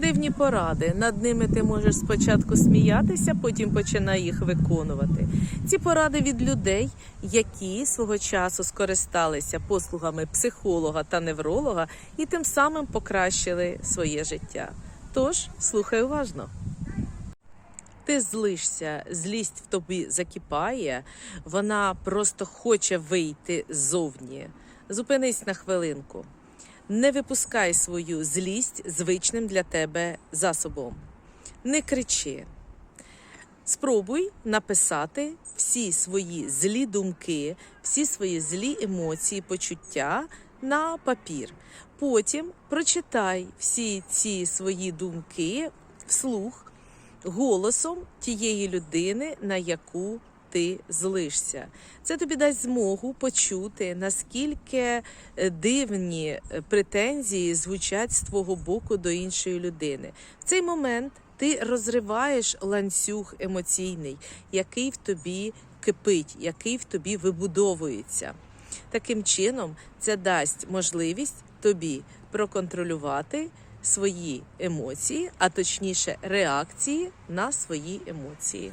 Дивні поради. Над ними ти можеш спочатку сміятися, потім починай їх виконувати. Ці поради від людей, які свого часу скористалися послугами психолога та невролога і тим самим покращили своє життя. Тож слухай уважно. Ти злишся, злість в тобі закипає, вона просто хоче вийти ззовні. Зупинись на хвилинку. Не випускай свою злість звичним для тебе засобом. Не кричи. Спробуй написати всі свої злі думки, всі свої злі емоції, почуття на папір. Потім прочитай всі ці свої думки вслух голосом тієї людини, на яку ти злишся. Це тобі дасть змогу почути, наскільки е, дивні е, претензії звучать з твого боку до іншої людини. В цей момент ти розриваєш ланцюг емоційний, який в тобі кипить, який в тобі вибудовується. Таким чином, це дасть можливість тобі проконтролювати свої емоції, а точніше реакції на свої емоції.